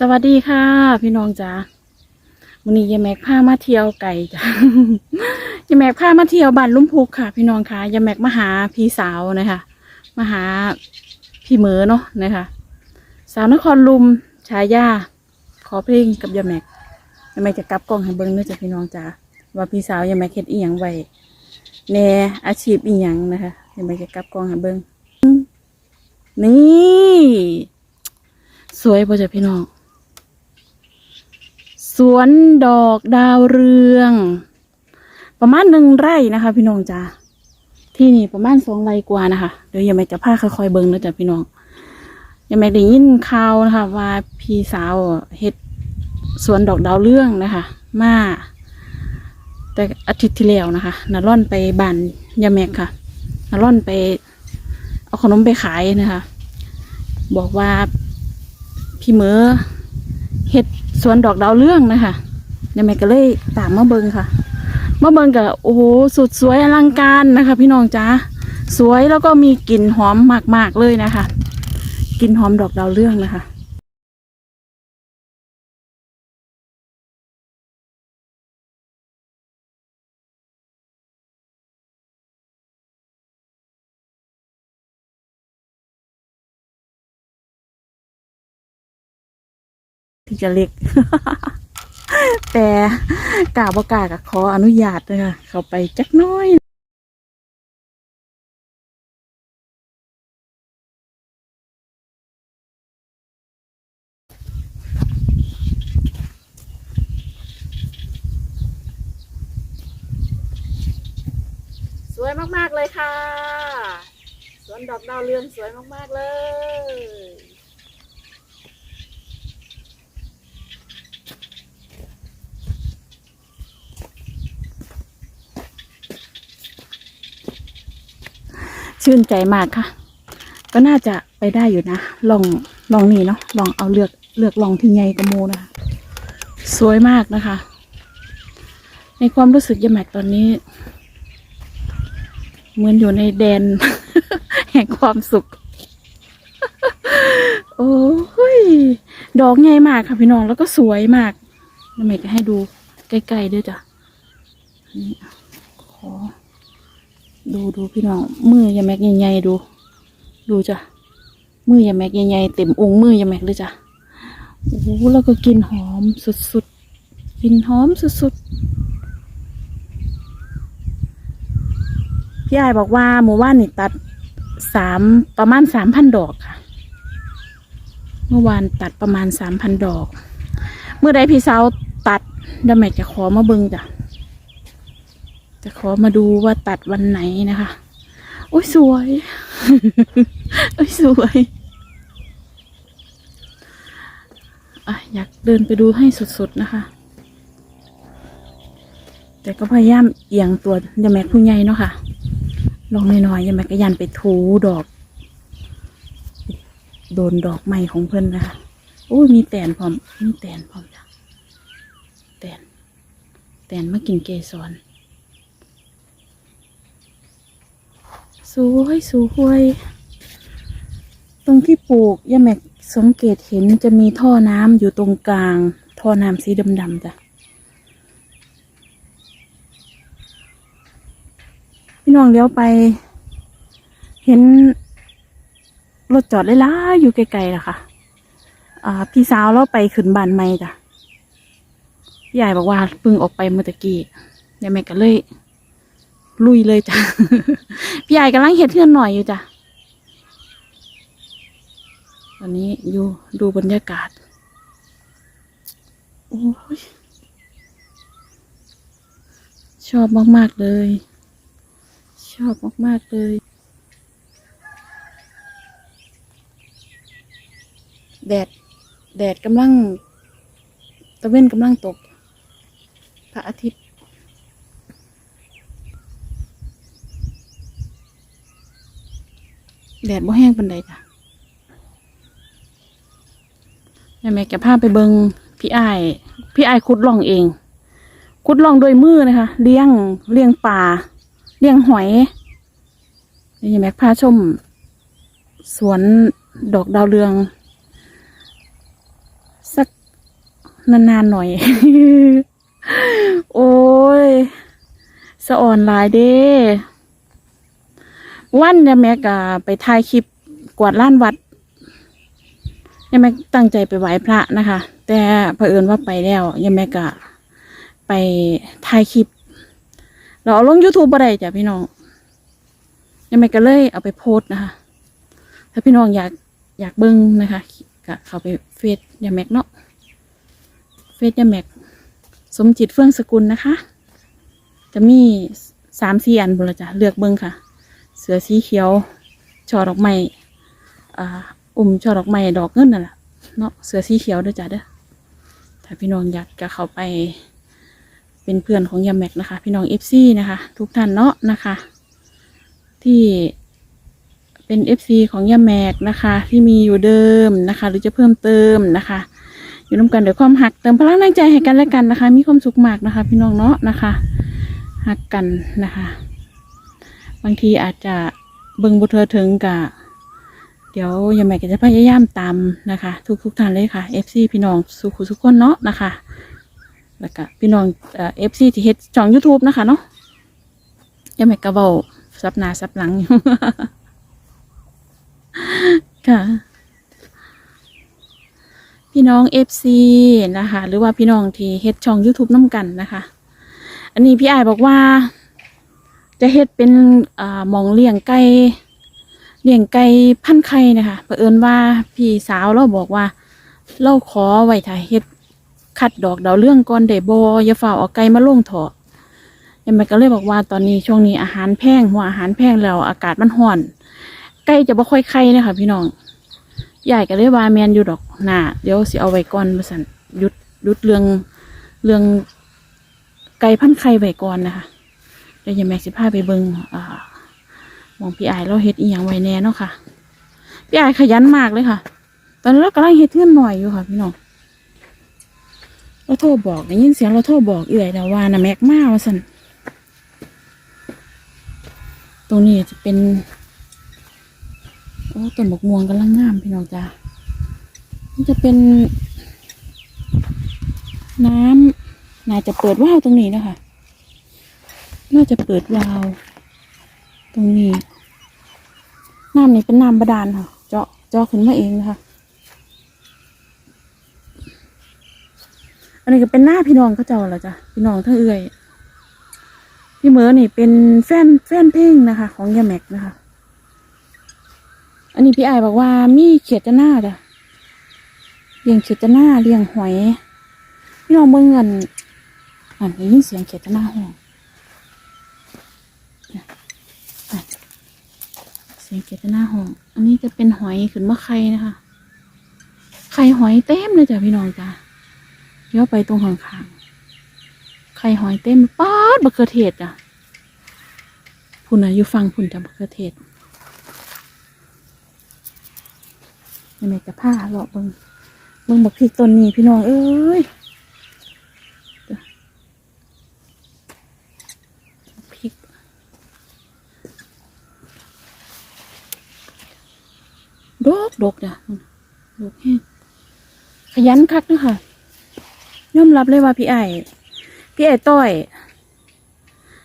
สวัสดีค่ะ พี่น้องจ๋าวันนี้ยายแม็กพามาเที่ยวไก่จ้ะยายแม็กพามาเที่ยวบ้านลุ่มพุกค่ะ พี่น้องค่ะยายแม็กมาหาพี่สาวนะคะมาหาพี่เหมอเนาะนะคะ สาวนครลุมชายาขอเพลงกับยายแม็กยายแม็กจะกลับกล้องให้เบิ้งเนื่อจากพี่น้องจ๋าว่าพี่สาวยายแม็กเฮ็ดอีหยังไว้แน่อาชีพอีหยังนะคะยายแม็กจะกลับกล้องให้เบิ้งนี่ สวยป่ะจ้ะพี่น้อง สวนดอกดาวเรือง ประมาณหนึ่งไร่นะคะ พี่น้องจ้าที่นี่ประมาณสองไร่กว่านะคะเดี๋ยวยายแม่จะพาค่อยๆเบิ้งนะจ๊ะพี่น้องยายแม่ได้ยินข่าวนะคะ ว่าพี่สาวเฮ็ดสวนดอกดาวเรืองนะคะ มาแต่อาทิตย์ที่แล้วนะคะนาร่อนไปบ้านยาแม่ค่ะนาร่อนไป เอาขนมไปขายนะคะ บอกว่าพี่เหมอ เห็ดสวนดอกดาวเรื่องนะคะยายแม่ก็เลยตามมาเบิงค่ะมาเบิงกับโอ้โหสุดสวยอลังการนะคะ พี่น้องจ้าสวยแล้วก็มีกลิ่นหอมมากๆเลยนะคะกลิ่นหอมดอกดาวเรื่องนะคะ ที่จะเล็ก แต่กาวประกากับขออนุญาตเลยค่ะ เข้าไปจักน้อยสวยมาก ๆ เลยค่ะ สวนดอกดาวเรืองสวยมาก ๆ เลย ชื่นใจมากค่ะ ก็น่าจะไปได้อยู่นะ ลองลองนี่เนาะลองเอาเลือกเลือกลองที่ใหญ่กระโมนะคะสวยมากนะคะ ในความรู้สึกยายแม็กตอนนี้ เหมือนอยู่ในแดน แห่งความสุข โอ้ย ดอกใหญ่มากค่ะพี่น้องแล้วก็สวยมากยายแม็กจะให้ดูใกล้ๆด้วยจ้ะนี่ขอ ดูดูพี่น้องมือยาแม็กใหญ่ๆดู ดูจ้ะมือยาแม็กใหญ่ๆเต็มองค์มือยาแม็กเลยจ้ะโอ้โหแล้วก็กินหอมสุดๆกินหอมสุดๆพี่ไอายบอกว่าหมู่บ้านนี่ตัดสามประมาณสามพันดอกค่ะ เมื่อวานตัดประมาณสามพันดอก เมื่อใดพี่สาวตัดดยวแม็กจะขอมาเบิงจ้ะ จะขอมาดูว่าตัดวันไหนนะคะโอ้ยสวย โอ้ยสวยอยากเดินไปดูให้สุดๆนะคะ แต่ก็พยายามเอียงตัวยาแม็กผู้ใหญ่เนาะค่ะ ลองหน่อยๆยาแม็กก็ยันไปถูดอก โดนดอกใหม่ของเพิ่อนนะคะโอ้ยมีแตนพร้อม มีแตนพร้อมจ้ะแตน แตนมากินเกสร สวยสวยตรงที่ปลูกย่าแม็กสังเกตเห็นจะมีท่อน้ำอยู่ตรงกลาง ท่อน้ำสีดำๆจ้ะพี่น้องเลี้ยวไป เห็นรถจอดเลยล่ะอยู่ไกลๆล่ะค่ะอ่าพี่สาวเราไปขึ้นบ้านใหม่จ้ะพี่ใหญ่บอกว่าเพิ่งออกไปเมื่อตะกี้ย่าแม็กก็เลย ลุยเลยจ้ะ พี่ใหญ่กำลังเห็ดเทือนหน่อยอยู่จ้ะตอนนี้อยู่ดูบรรยากาศ โอ้ย ชอบมากๆเลย ชอบมากๆเลย แดด แดดกำลัง ตะเว้นกำลังตก พระอาทิตย์ แดดบ่แห้งปันใดจ้ะแม่แม่แกพาไปเบิงพี่ไอายพี่ไอายขุดล่องเองขุดล่องด้วยมือนะคะ เลี้ยงเลี้ยงปลาเลี้ยงหอยนี่แม่พาชม สวนดอกดาวเรือง สักนานๆหน่อย โอ้ย สะอ่อนลายเด้ วันเนี่ยแม่ก็ไปถ่ายคลิปกวาดล้านวัดเนี่ยแม่ตั้งใจไปไหว้พระนะคะ แต่เผอิญว่าไปแล้วยังแม่ก็ไปถ่ายคลิป เราเอาลง YouTube บ่ได้จ้ะพี่น้องยังแม่ก็เลยเอาไปโพสต์นะคะ ถ้าพี่น้องอยากอยากเบิ้งนะคะก็เข้าไปเฟซยาแม็กเนาะเฟซยาแม็กสมจิตเฟื่องสกุลนะคะ จะมีสามสี่อันบุละจ้ะเลือกเบิ้งค่ะ เสือสีเขียวช่อดอกไม้อ่าอุ่มช่อดอกไม้ดอกเงินนั่นแหละเนาะเสือสีเขียวด้วยจ้ะเด้อถ้าพี่น้องอยากจะเข้าไป เป็นเพื่อนของยาแม็กนะคะ พี่น้องเอฟซีนะคะ ทุกท่านเนาะนะคะ ที่เป็นเอฟซีของยาแม็กนะคะ ที่มีอยู่เดิมนะคะ หรือจะเพิ่มเติมนะคะอยู่น้ำกันด้วยความหักเติมพลังแรงใจให้กันและกันนะคะ มีความสุขมากนะคะ พี่น้องเนาะนะคะหักกันนะคะ บางทีอาจจะเบิ่งบุเธอถึงกะ เดี๋ยวยาแม่ก็จะพยายามตามนะคะ ทุกทุกท่านเลยค่ะ FC พี่น้องสุขุสุขคนเนาะนะคะ แล้วก็พี่น้องเอฟซีที่เฮ็ดช่อง YouTube นะคะเนาะยาแม่ก็เว้าซับหนาซับหลังค่ะพี่น้อง FC นะคะ หรือว่าพี่น้องที่เฮ็ดช่อง YouTube น้ำกันนะคะ อันนี้พี่ไอบอกว่า จะเฮ็ดเป็นอ่าหมองเลี้ยงไก่เลี้ยงไก่พันไข่นะคะเผอิญว่าพี่สาวเราบอกว่า เราขอไว้ถ่ายเฮ็ดคัดดอกดาวเรื่องก่อนได้บ่อย่าฝ่าเอาไก่มาลงเถอะยังไงก็เลยบอกว่าตอนนี้ช่วงนี้อาหารแพงหัวอาหารแพงแล้วอากาศมันร้อนไก่จะบ่ค่อยไข่นะคะพี่น้องใหญ่ก็เลยว่าแมนอยู่ดอกหน้าเดี๋ยวสิเอาไว้ก่อนมาสั่นหยุดหยุดเรื่องเรื่องไก่พันไข่ไว้ก่อนนะคะ ดี๋ยวยังแม็กสิพาไปเบิงอ่ามองพี่ไอเราเฮ็ดอีหยังไว้แน่เนาะค่ะ พี่ไอขยันมากเลยค่ะ ตอนนี้เรากำลังเฮ็ดเทื่อนหน่อยอยู่ค่ะ พี่น้องเราโทรบอกได้ยินเสียงเราโทรบอกเอื่อยแล้วว่านะแม็กมาว่าสันตรงนี้จะเป็นโอ้ต้นบกม่วงกำลังงามพี่น้องจ้านี่จะเป็น น้ำน่าจะเปิดว่าวตรงนี้นะคะ น่าจะเปิดวาล์วตรงนี้ น้ำนี่เป็นน้ำบาดาลค่ะ เจาะเจาะขึ้นมาเองนะคะ อันนี้ก็เป็นหน้าพี่น้องเขาเจ้าเหรอจ้ะ พี่น้องทั้งเอื่อย พี่เหมอนี่เป็นแฟนแฟนเพลงนะคะ ของยาแม็กนะคะ อันนี้พี่ไอบอกว่ามีเขียดจะหน้าจ้ะเลี้ยงเขียดจะหน้าเลี้ยงหอย พี่น้องเมื่อเงินอ่านได้ยินเสียงเขียดจะหน้าห้อง เสียงเกตนาห้อง อันนี้จะเป็นหอยขึ้นมาไข่นะคะ ไข่หอยเต็มเลยจ้ะพี่น้องจ้ะเดี๋ยวไปตรงข้างๆไข่หอยเต็มป๊าดบะเขือเทศจ้ะพุ่นนะอยู่ฟังพุ่นจ้ะบะเขือเทศยังไงจะผ้าเลาะเบิงเบิงบักพริกต้นนี้พี่น้องเอ้ยจ้ะบักพริก ดกดกจ้ะดกแห้งขยันคักนะคะยอมรับเลยว่าพี่ไอ้พี่ไอ้ต้อย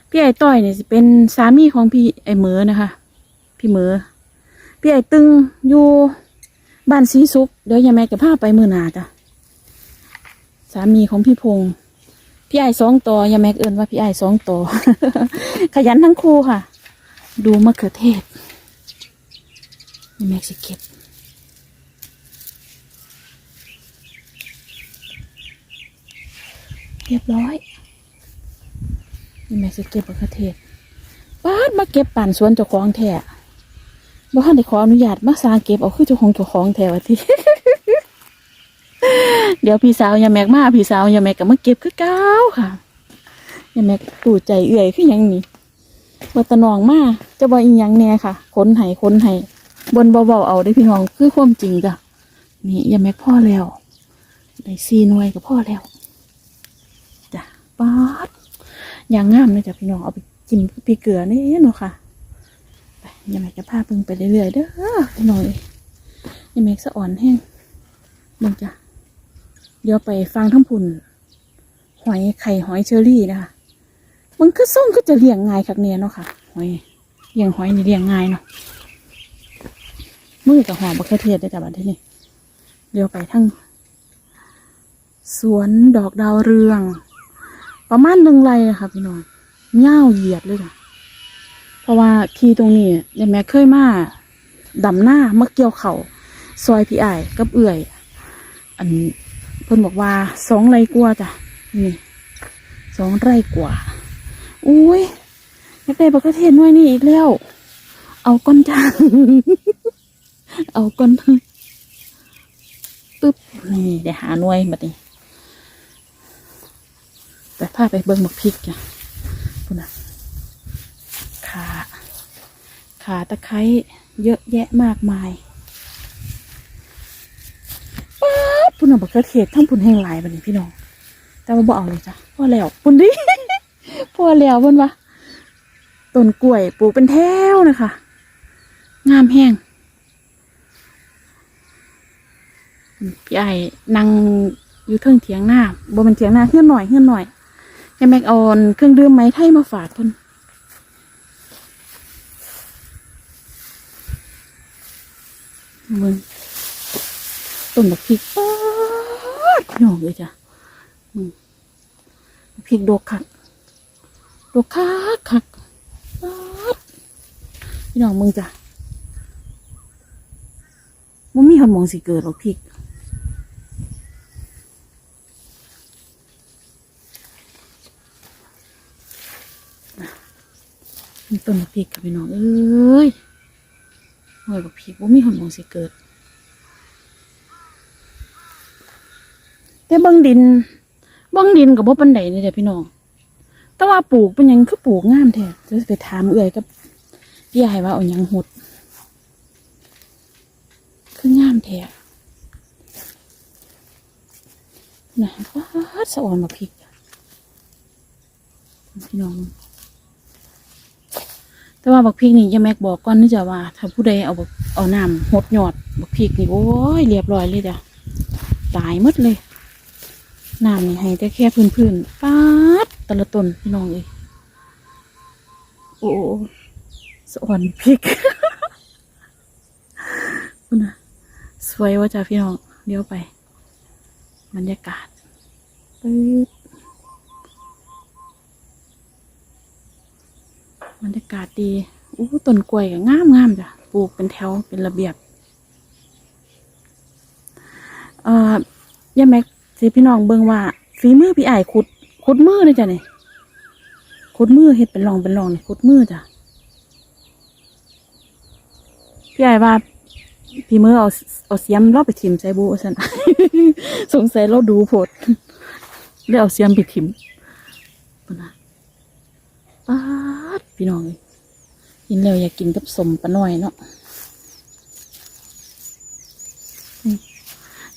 พี่ไอ้ต้อยเนี่ยเป็นสามีของพี่ไอ้เหมือนะคะ พี่เหมือ พี่ไอ้ตึงอยู่บ้านสีสุกเดี๋ยวยายแม่จะพาไปมือนาจ้ะสามีของพี่พงษ์พี่ไอ้สองต่อยายแม่เอินว่าพี่ไอ้สองต่อขยันทั้งคู่ค่ะ ดูมะเขือเทศนี่แม็กซิเก็บ รียบร้อยนี่แม็กซิเก็บมะเขือเทศป้าดมาเก็บป่านสวนเจ้าของแท้บ่ทันได้ขออนุญาตมาสร้างเก็บเอาคือเจ้าของเจ้าของแท้ว่าที่เดี๋ยวพี่สาวยาแม็กมาพี่สาวยาแม็กก็มาเก็บคือเก้าค่ะยาแม็กตู่ใจเอื่อยคือยังนี่บัตะนองมาจะบ่อีหยังแน่ค่ะค้นไห้ค้นไห้บนเบาๆเอาได้พี่น้องคือความจริงจ้ะนี่ยาแม็กพ่อแล้วได้ซีนวยกับพ่อแล้ว ป๊าดอย่างงามเลยจ้ะพี่น้องเอาไปกินกับพี่เกลือนี่เนาะค่ะไปยาแม็กจะพาเพิ่งไปเรื่อยๆเด้อพี่น้องเอ้ยยาแม็กสะอ่อนแห้งเบิ่งจ้ะเดี๋ยวไปฟังทั้งพุ่นหอยไข่หอยเชอรี่นะคะมันก็ส่งก็จะเลี้ยงง่ายคักเนี่ยเนาะค่ะหอยเลี้ยงหอยนี่เลี้ยงง่ายเนาะมือกับหอมบักเขือเทศได้แต่บัดที่นี่เดี๋ยวไปทั้ง สวนดอกดาวเรือง ประมาณหนึ่งไร่ะคะพี่น้องเง่าเหยียดเลยค่ะเพราะว่าทีตรงนี้ยายแม่เคยมาดำหน้ามาเกี่ยวเขาวซอยพี่ไอ้กับเอื่อย อันเพิ่นบอกว่าสองไร่กว่าจ้ะนี่สองไร่กว่าอุ้ยอยากได้บักเขือเทศน่วยนี่อีกแล้ว เอาก้อนจ้าเอาก้อนปึ๊บนี่ได้หาหน่วยบัดนี้ ไปพาไปเบิ่งบักพริกจ้ะพุ่นน่ะขาขาตะไคร้เยอะแยะมากมายป๊าดพุ่นน่ะบักเขือเทศทั้งพุ่นแห้งหลายบัดนี้พี่น้อง แต่ว่าบ่เอาเลยจ้ะพอแล้วพุ่นดิพอแล้วพิ่นว่าต้นกล้วยปลูกเป็นแถวนะคะ งามแห้งพี่ไอ้นั่งอยู่เทิงเถียงหน้าบ่เป็นเถียงหน้าเฮือนหน่อยเฮือนหน่อย ยายแม็กเอาเครื่องดื่มไม้ไทยมาฝากเพิ่นมึงต้นบักพริกป๊าดพี่น้องเลยจ้ะมึงบักพริกดกคักดกคักคักป๊าดพี่น้องมึงจ้ะมันมีหอนหมองสิเกิดบักพริก มีต้นบักพริกกับพี่น้องเอ้ยหน่วยบักพริกว่ามีหอนมองสิเกิด แต่เบางดินเบางดินกับบ่ปันไดเลยเด้อพี่น้อง แต่ว่าปลูกเป็นยังคือปลูกงามแท้จะไปถามเอื่อยกับพี่ใหญ่ว่าเอายังหดคืองามแท้นะว้าดสะอ่อนบักพริกพี่น้อง แต่ว่าบักพริกนี่ยาแม็กบอกก่อนนี่จ้ะว่า ถ้าผู้ใดเอาบักเอาน้ำหดหยอดบักพริกนี่โอ้ยเรียบร้อยเลยจ้ะตายมดเลยน้ำนี่ให้แต่แค่พื้นๆป๊าดแต่ละต้นพี่น้องเอ้ยโอ้สวรรค์พริกคุณนะสวยว่าจ้ะพี่น้องเดี๋ยวไป บรรยากาศปึ๊บ บรรยากาศดีอู้ต้นกล้วยก็งามงามจ้ะปลูกเป็นแถวเป็นระเบียบเอ่อย่าแม็กสิพี่น้องเบิ่งว่าฝีมือพี่ไอ้ขุดขุดมือเลยจ้ะนี่ขุดมือเฮ็ดเป็นรองเป็นรองนี่ขุดมือจ้ะพี่ไอ้ว่าพี่มือเอาเอาเสียมเราไปถิ่มใส่บูสันสงสัยเราดูโพดเลยเอาเสียมไปถิ่มปุ่นนะ ป๊าดพี่น้องเลยกินแล้วอยากกินกับสมปลาน่อยเนาะ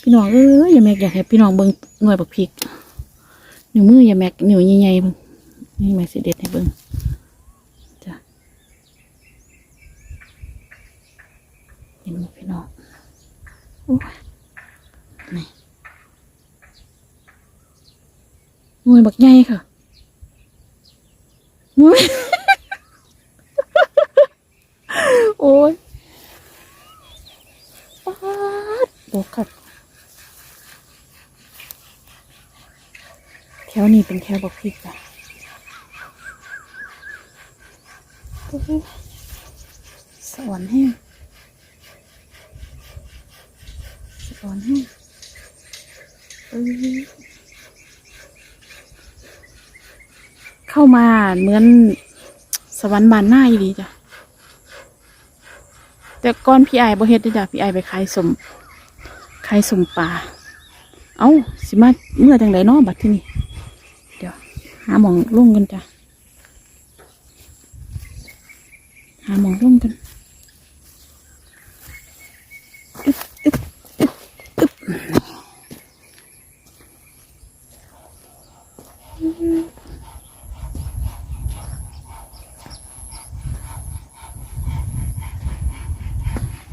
พี่น้องเอ้ยอย่าแม็กอยากให้พี่น้องเบิ่งหน่วยบักพริกนิ้วมืออย่าแม็กนิ้วใหญ่ๆเบิ่งนี่แม็กสิเด็ดให้เบิ่งจ้ะเห็นไหมพี่น้องโอ้ยนี่หน่วยบักใหญ่ค่ะ โอ้ยปาดโบกัดแถวนี้เป็นแถวบักพริกอะสวรรค์แห้งสวรรค์แห้งเอ้ย เข้า มาเหมือนสวรรค์บานหน้าอีดีจ้ะ แต่ก่อนพี่ไอ้บ่เฮ็ดเด้อจ้ะพี่ไอ้ไปขายสมขายสมปลาเอ้าสิมาเมื่อจังไดเนาะบัดที่นี่ เดี๋ยว หาหมองลงกันจ้ะ หาหมองลงกันอึ๊บอึ๊บอึ๊บอึ๊บ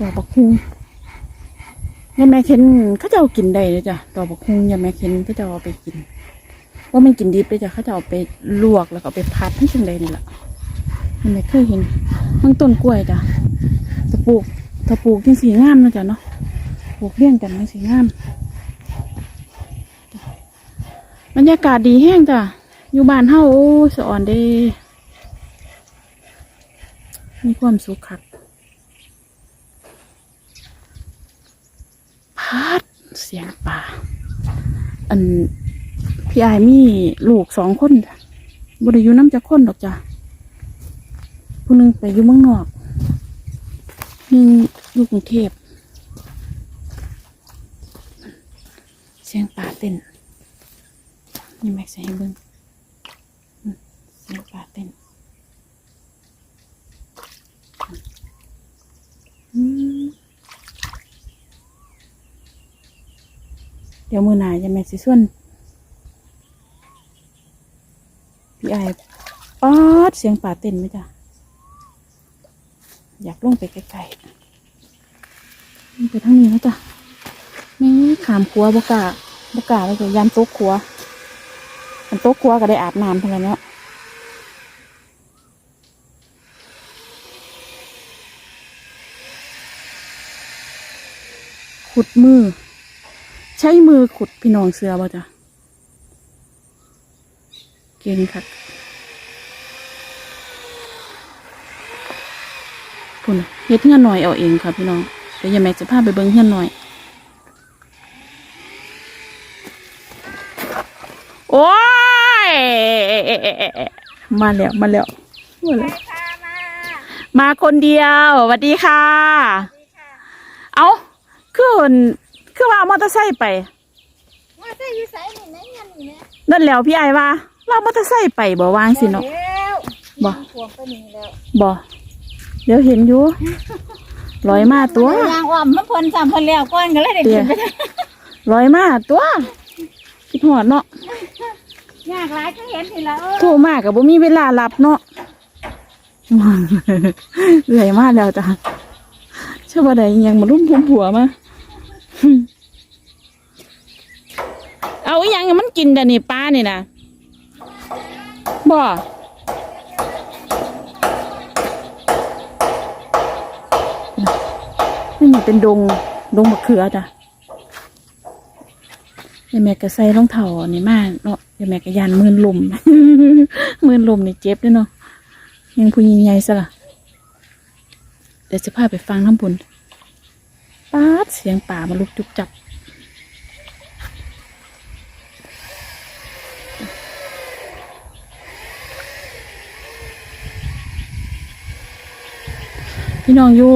ดอกบักฮุงยายแม่เข็นเขาจะเอากินได้เลยจ้ะดอกบักฮุงยายแม่เข็นเขาจะเอาไปกิน ว่ามันกินดิบเลยจ้ะเขาจะเอาไปลวกแล้วก็ไปพัดให้จังใดนี่แหละยายแม่เคยเห็นมันต้นกล้วยจ้ะตะปลูกตะปลูกที่สีงามนะจ้ะเนาะปลูกเลี้ยงกันมันสีงามบรรยากาศดีแห้งจ้ะอยู่บ้านเฮาโอ้สะอ่อนเด้มีความสุขคัก ดเสียงป่า อันพี่อายมีลูกสองคนบริยูน้ำจะคนดอกจ้ะผู้หนึงไปอยู่เมืองนอกหนึ่งอยู่กรุงเทพเสียงป่าเต้นนี่แม็กซ์ให้เบิ้งอืมเสียงป่าเต้น เดี๋ยวมือหนาจะแม่สิส่วนพี่ไอายป๊าดเสียงป่าเต้นไหมจ๊ะอยากลงไปไกลๆไปทางนี้แล้วจ้ะนี่ขามขัวบกล้าบกาแล้วจ้ะยันโต๊ะขัวอันโต๊ะขัวก็ได้อาบน้ำเท่านั้นเนาะขุดมือ ใช้มือขุดพี่น้องเสือบ่จ้ะเก่งคักคุณน่ะเฮ็ดเฮือนหน่อยเอาเองค่ะพี่น้องเดี๋ยวยายแม็กจะพาไปเบิ่งเฮือนหน่อย โอ้ย มาแล้วมาแล้วมาแล้วมาคนเดียวสวัสดีค่ะ เอาคือเพิ่น คือว่าเอามอเตอร์ไซค์ไป ว่าใส่อยู่ใส่นี่แม่เงินนี่แม่นั่นแหล้วพี่ไอว่าเรามอเตอร์ไซค์ไปบ่วางสิเนาะ แล้วบ่ พวงไปนี่แล้วบ่เดี๋ยวเห็นอยู่ลอยมาตัวยางอ่อมมันเพิ่นสามเพิ่นแล้วก้อนก็เลยได้เตี้กิยนไปลอยมาตัวคิดหอดเนาะยากหลายก็เห็นทีละเออโทรมากับบ่มีเวลารับเนาะเหนื่อยมากแล้วจ้ะเชื่อว่าใดอิหยังมาลุ่มพุ่มผัวมา เอาอีหยังให้มันกินแต่นี่ป้านี่นะบ่นี่เป็นดงดงมะเขือจ้ะยายแม่ก็ใส่รองเท้านี่มากเนาะยายแม่ก็ยันมืนลม มืนลมนี่เจ็บด้วยเนาะยังผู้หญิงใหญ่ซะล่ะเดี๋ยวจะพาไปฟังน้ำบุญป๊าดเสียงป่ามาลุกจุกจับ พี่น้องอยู่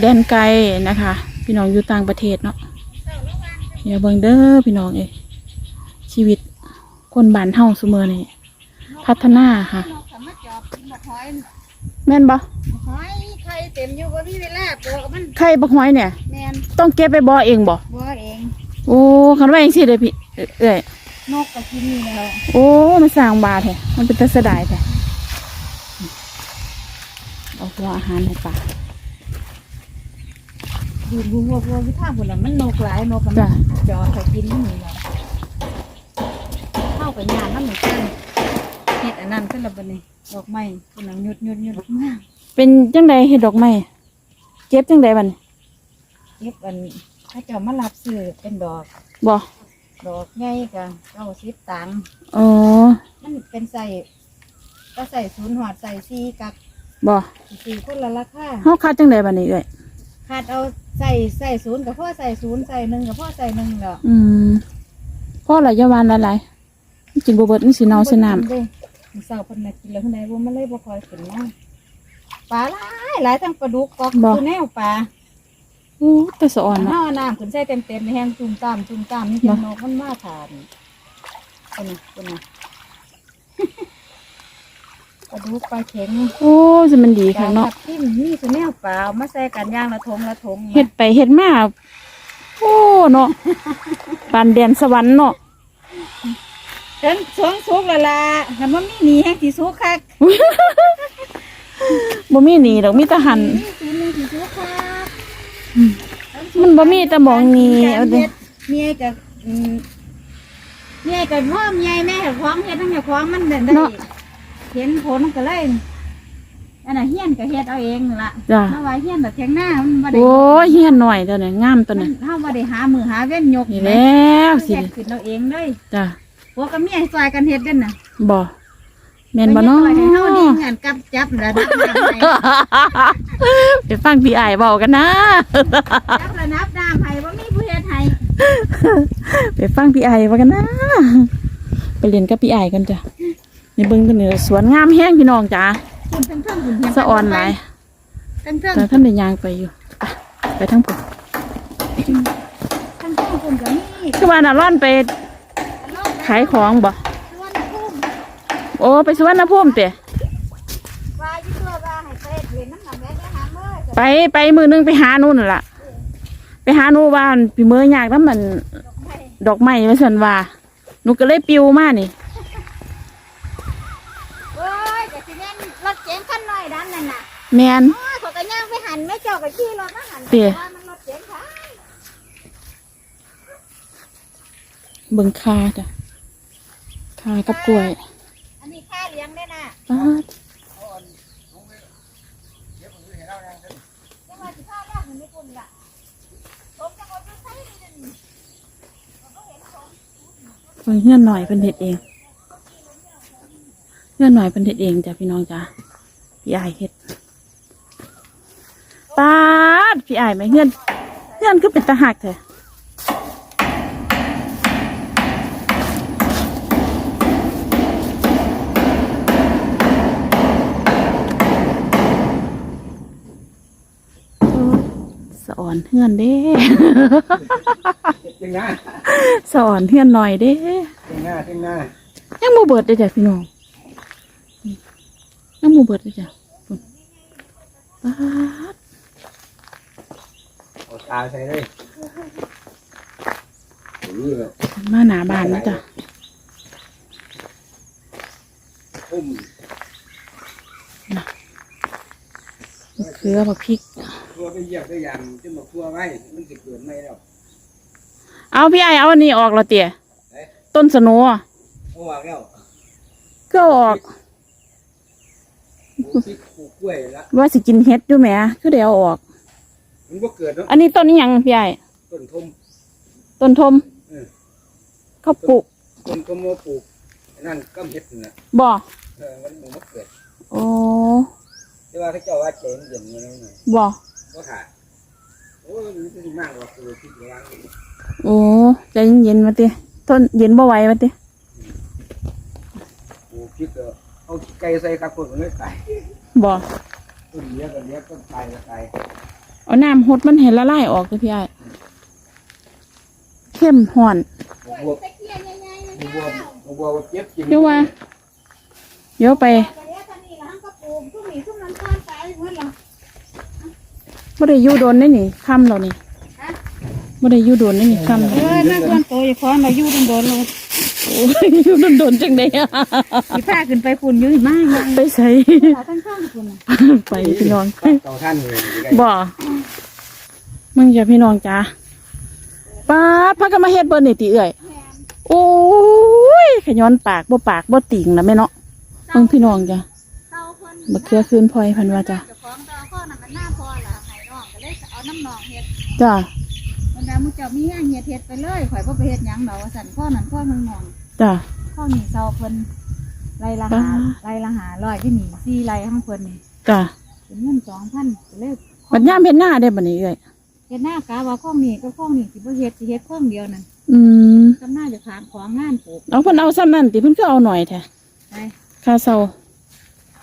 แดนไกลนะคะ พี่น้องอยู่ต่างประเทศเนาะอย่าเบิ่งเด้อพี่น้องเอยชีวิตคนบ้านเฮาเสมอนี่พัฒนาค่ะนกสามารถจอบกินบักหอยแม่นบ่หอยไข่เต็มอยู่บ่มีเวลาปลูกมันไข่บักหอยเนี่ย แม่นต้องเก็บไปบ่อเองบ่บ่เองโอ้คันว่าเองสิเด้อพี่เอ้ยเอ้ยนกก็กินนี่แล้วโอ้มันสร้างบาแท้มันเป็นตะเสยดายแท้เอาหัวอาหารให้ปลาอ ยู่อยู่วัววัวที่ท่าพุ่นน่ะมันนกหลายนกก็จ้ะมันจอเขากินนี่แล้วเข้ากับยานน้ำเหมือนกันเฮ็ดอันนั้นก็ละบัดนี้ดอกไม้พุ่นน่ะหยุดหยุดหยุดมากเป็นจังใดเห็ดดอกไม้เก็บจังใดบัดนี้เก็บอันถ้าเจะมารับซื้อเป็นดอกบ่ดอกใหญ่ก็เก้าสิบตังค์อ๋อมันเป็นใส่ก็ใส่ศูนย์หอดใส่ซีกับบ่สี่คนละราคาเฮาคัดจังใดบัดนี้เอ้ย ขาดเอาใส่ใส่ศูนย์กับพ่อใส่ศูนย์ใส่หนึ่งกับพ่อใส่หนึ่งดอกอืมพ่อละอยาวานหลายๆกินบ่เบิดมันสิเน่าใส่น้ำเด้เสาเพันน่ะกินแล้วข้างในว่ามันเลยบ่คอยขึ้นมาปลาหลายหลายทั้งปลาดุกกอกคือแนวปลาโอ้แต่สะอ่อนเนาะเฮาน้ำขึ้นใส่เต็มเต็มๆในแห้งจุ่มตามจุ่มตามนี่เป็นนกมันมาทานคนน่ะคนน่ะ ปลาดุกปลาเข็งโอ้สิมันดีปคัลากเนาะทับทิมนี่คือแนวเปล่ามาใส่กันย่างละทงละทงเฮ็ดไปเฮ็ดมาโอ้เนาะปานแดนสวรรค์เนาะจนสวงสุกและละคันว่ามีหนีแห้งสีสุกคักบ่มีหนีดอกมีแต่หันมีสีหนึงสีสุกคักอืมแล้วมันบ่มีแต่หมองนี้เอาเด้เมียกับอืมเมียกับพ่อเมียแม่กับพ้องเฮ็ดทั้งกับพ้องมันได้ได้ เห็นผลก็เลยอันน่ะเฮียนก็เฮ็ดเอาเองนั่นล่ะจ้ะเฮาว่าเฮียนแบบเทียงหน้ามันบ่ได้โอ้ยเฮียนหน่อยตัวนี้งามตัวมันี้นเฮาบ่ได้หามือหาเว้นยกนี่แล้วสิเฮ็ดขึ้นเอาเองเลยจ้ะพวกกับเมียซอยกันเฮ็ดกันน่ะบ่แม่นบ่เนาะไปให้เฮาดีงานกับจับระดับน้ำให้ไปฟังพี่อ้ายเว้ากันนะ จับระดับน้ำให้บ่มีผู้เฮ็ดให้ไปฟังพี่อ้ายเว้ากันนะ ไปเรียนกับพี่อ้ายกันจ้ะ นี่เบิ่งกันนี่สวนงามแฮงพี่น้องจ้ะคุณทั้งทั้งคุณเฮ็ดสะอ่อนหลายทั้งทั้งแต่ท่านได้ย่างไปอยู่ไปไปทั้งผมทั้งทั้งคุณก็มีคือว่าน่ะร่อนไปขายของบ่ส่วนพุ่มโอ้ไปสวนน้ำพุ่มเตะว่าอยู่ตัวว่าให้ไปเรียนน้ำหนักแม่ได้หาเมื่อไปไปมือนึงไปหานู่นนั่นล่ะ ไปหาหนูบ้านพี่เมื่อยากน้ำมัน ดอกไม้ไว้สันว่าหนูก็เลยปิวมานี่ เอ้ยก็สิแม่นรถเก๋งคันน้อยดันนั่นน่ะ แมนโอ้ยเขาก็ย่างไปหันแม่เจ้าก็ขี่รถมาหันเตี๋ยว่ามันรถเก๋งค่ะเบิ่งคาจ้ะคากับกล้วย อันนี้ค่าเลี้ยงได้น่ะป๊าดจังว่าสิพาย่างในปุ่นล่ะผมจังว่าอยู่ไสนี่เดี๋ยวนี้เบิ่งเงื่อนหน่อยเป็นเห็ดเองเงื่อนหน่อยเป็นเห็ดเองจ้ะพี่น้องจ้ะพี่อายเห็ด ป๊าดพี่อายไหมเงื่อนเงื่อนก็เป็นตาหักเถอะสอนเฮือนเด้เทียงหน้าสอนเฮือนหน่อยเด้เทียงหน้าเทียงหน้ายังมูเบิดเด้อจ้ะพี่น้องยังมูเบิดเด้อจ้ะพุ่นป๊าด เอาตาใส่เลยนี่เลยมาหนาบ้านนะจ้ะอุ้มมะเขือบักพริก ตัวไปเหยียบได้ยางจนมาทั่วไว้มันจะเกิดไม่แล้วเอาพี่ไอเอาอันนี้ออกแล้วเตี๋ยเอ๊ะต้นสโนว์อะเอาวางแล้วก็เอาออก ปลูกพริกปลูกกล้วยละว่าสิกินเฮ็ดอยู่แหมคือเดี๋ยวเอาออก มันก็เกิดเนาะอันนี้ต้นนี้ยังพี่ไอต้นทม ต้นทมเออ เขาปลูกต้นก็มาปลูกนั่นก็เห็ดน่ะบ่เออมันมันเกิดโอ้แต่ว่าเขาเจ้าว่าเจ๋งเย็นมาแล้วหน่อยบ่ก็ถ่ายโอ้ยมันจะดีมากกว่าคือพริกวางโอ้ใจเย็นๆมาติต้นเย็นบ่ไหวมาติปลูกพริกก็เอาไก่ใส่ครับคนมันไม่ตายบ่ต้นเลี้ยงก็เลี้ยงต้นตายก็ตาย เอาน้ำหดมันให้ละลายออกเลยพี่ไอ้เข้มห่อนบวบตะเคียนใหญ่ๆนะบวบัวเจ็บกินเดี๋ยวว่าเดี๋ยวไปเยงคันนี้ล่ะหันก็ปไม่ได้ยู่โดนได้นี่ค่ำแล้วนี่บ่ได้ยู่โดนได้นี่ค่ำเออน่าควรโตอย่าฟ้อนมายู่โดนๆเลยโอ้ยอยู่โดนโดนจังไดอะสิพาขึ้นไปปุ่นอยู่มากไปใส่ขาทั้งข้างปุ่นน่ะไปพี่น้องต่าท่านเลยบ่ มึงอย่าพี่น้องจ้าป้าดพักกันมาเฮ็ดเบิ่นนี่ติเอ้ยโอ้ยขย้อนปากบ่ปากบ่ติ่งนะแม่เนาะเบิ่งพี่น้องจ้ะเต้าคนบักเขือคืนพลอยเพันว่าจ้ะเจ้าของเต้าข้อน่ะมันหน้าพอล่ะไห้น้องก็เลยเอาน้ำนองเฮ็ดจ้ะบรรดามุเจ้ามีงานเฮ็ดเฮ็ดไปเลยข่อยบ่ไปเฮ็ดหยังดอกว่าซั่นข้อนั้นข้อนึงนองจ้ะข้อนี้เซาเพิ่นไล่ละหาอ่าไล่ละหาร้อยที่นี่สี่ไล่ของเพิ่นนี่จ้ะเป็นเงิน2,000ก็เลยบัดยามเฮ็ดหน้าได้บัดนี้เอ้ย เฮ็ดหน้ากะว่าข้องนี้ก็ข้องนี้สิบ่เฮ็ดสิเฮ็ดข้องเดียวนั่นอืมกำหน้าจะขางของงานปลูกเอาเพิ่นเอาซ้ำนั่นติเพิ่นก็เอาหน่อยแท้ไปค่าเซา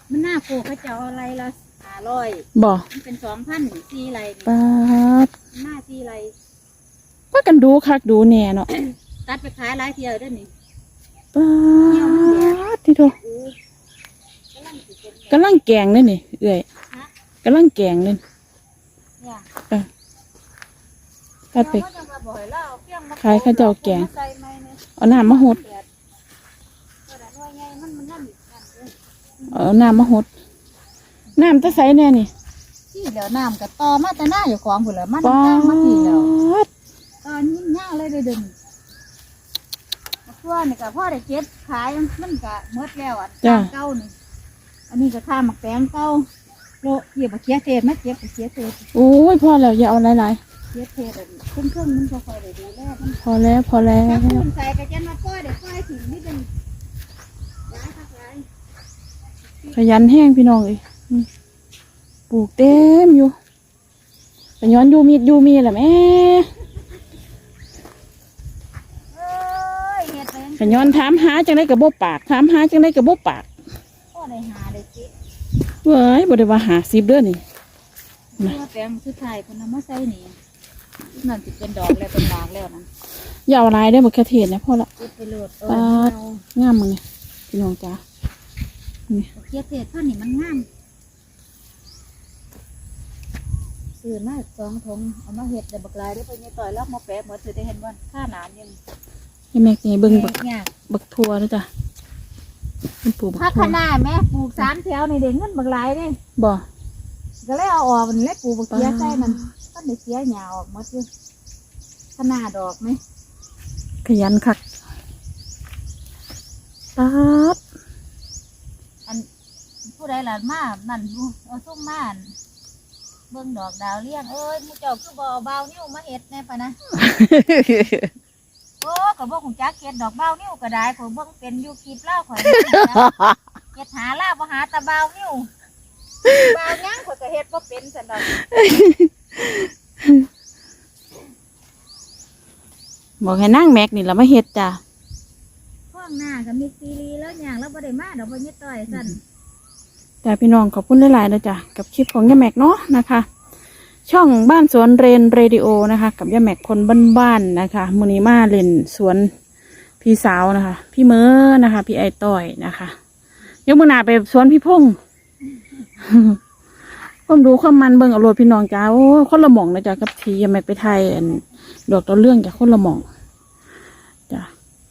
มันหน้าปลูกเขาเจ้าเอาไล่ละ500บ่มันเป็น2,000นี่สี่ไล่นี่ป้าดหน้าสี่ไล่ว่ากันดูคักดูแน่เนาะตัดไปขายหลายเที่ยวเด้อนี่ป้าดที่โทอู้กำลังสิเป็นกำลังแกงนี่นี่เอ้ยกำลังแกงนี่เนี่ยตัดไปเดี๋ยวเขาจะมาบ่อยแล้วเอาเฟี้ยงมขายข้าวเจ้าแกงใส่ไม้เนี่ยเอาน้ำมาหดแดดกระดาษหน่วยใหญ่มันมันนั่นอีกนั่นเด้อเอาน้ำมาหดน้ำจะใสแน่นี่นที่แล้วน้ำก็ต่อมาแต่หน้าอยู่ของพุ่นแล้วมันป๊าทางมาที่แล้วดตอนนี้ย่างเลยเลยเดินมะเขือนี่ก็พ่อได้เก็บขายมันก็หมดแล้วอะทางเก่านี่อันนี้ก็ข้ามมาแปลงเก่าโลเหยียบมะเขือเทศมาเก็บมะเขือเทศโอ้ยพอแล้วอย่าเอาหลาย เขือเทศอะเครื่องเครื่องมันก็ค่อยได้ดูแลมันพอแล้วพอแล้วถ้าคุณใส่ก็จะมาป้อยเดี๋ยวป้อยถึงนิดนึงย้ายทักย้ายขยันแห้งพี่น้องเอ้ยอืมปลูกเต็มอยู่ไปย้อนยูมีดยูมีแหละแม่เอ้ยเฮ็ดเป็นขย้อนถามหาจังได้กับบปากถามหาจังได้กับบปากพ่อได้หาได้สิเว้ยบ่ได้ว่าหาสิบเด้อนี่เพื่อแปลงสุดท้ายเพนเอามาใส่นี่ นั่นสิเป็นดอกแล้วเป็นดากแล้วนะอย่าเอาหลายได้อบ่แค่เทศนะพอละเก็บไปโหลดเอปาอดงามมึงนี่พี่น้องจ้าเอาเคียเทศเท่านี้มันงามซื้อมาสองถุงเอามาเฮ็ดได้บักหลายได้อเพิ่นยังต่อยแล้วมาแปะหมดสิได้เห็นบ่ค่าหนานยังให้แม่นี่เบิ่งบักยากบักทั่วเด้อจ้ะเป็นปลูกบักพักทั่วคะน้าแม่ปลูกสามแถวนี่ได้เงินบักหลายเด้บ่ ก็เลยเอาออกมันเลยปลูกบักเขียใส่มันก็ได้เสียหญ้าออกหมดอยู่ขนาดดอกไหมขยันคักตาดอันผู้ใดหลานมานั่นดูเอาส้มมาอั่นเบิ่งดอกดาวเลี้ยงเอ้ยหมูเจ้าคือบ่เอาเบาวนิ้วมาเฮ็ดแน่ปะนะโอ้ก็บ่คงจักเฮ็ดดอกเบาวนิ้วก็ได้ข่อยเบิ่งเป็นอยู่คลิปเล่าข่อยเบิ่งนะเฮ็ดหาล่าบ่หาแตะเบาวนิ้วเบาวหยังข่อก็เฮ็ดบ่เป็นซั่นดอกบอกให้นั่งแม็กนี่ละมาเฮ็ดจ้ะข้างหน้าก็มีซีรีแล้วหยังแล้วบ่ได้มาดอกบ่ยึดต่อยซั่นแต่พี่น้องขอบคุณหลายๆนะจ้ะกับคลิปของย่าแม็กเนาะนะคะ ช่องบ้านสวนเรนเรดิโอนะคะ กับย่าแม็กคนบ้านๆนะคะมือนี้มาเล่นสวนพี่สาวนะคะ พี่เมอนะคะ พี่ไอต้อยนะคะยกมือหน้าไปสวนพี่พงษ์ ความรู้ความมันเบิ่งเอาโรดพี่น้องจ้าโอ้คนละหม่องนะจ๊ะกับทีย่าแม็กไปไทยอันดอกตะเรื่องจากคนละหม่องจ้ะ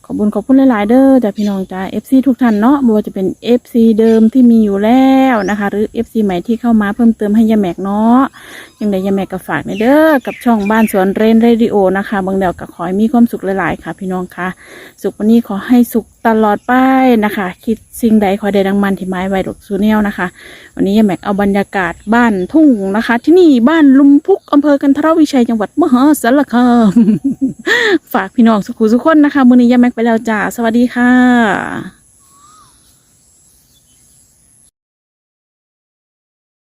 ขอบคุณขอบคุณหลาย ๆ เด้อจากพี่น้องจ้า FC ทุกท่านเนาะไม่ว่าจะเป็น FC เดิมที่มีอยู่แล้วนะคะ หรือ FC ใหม่ที่เข้ามาเพิ่มเติมให้ยาแมกเนาะยังไงยาแมกก็ฝากในเด้อกับช่องบ้านสวนเรนเรดิโอนะคะบางเดียวก็ขอให้มีความสุขหลาย ๆ ค่ะ พี่น้องค่ะ สุขวันนี้ขอให้สุข ตลอดไปนะคะ คิดสิ่งใดขอได้ดังมันที่ไม้ไว้ดอกซูเนียลนะคะ วันนี้ยาแม็กเอาบรรยากาศบ้านทุ่งนะคะ ที่นี่บ้านลุมพุกอำเภอกันทรวิชัยจังหวัดมหาสารคามฝากพี่น้องสุขุสุขคนนะคะ มือนี้ยาแม็กไปแล้วจ้า สวัสดีค่ะ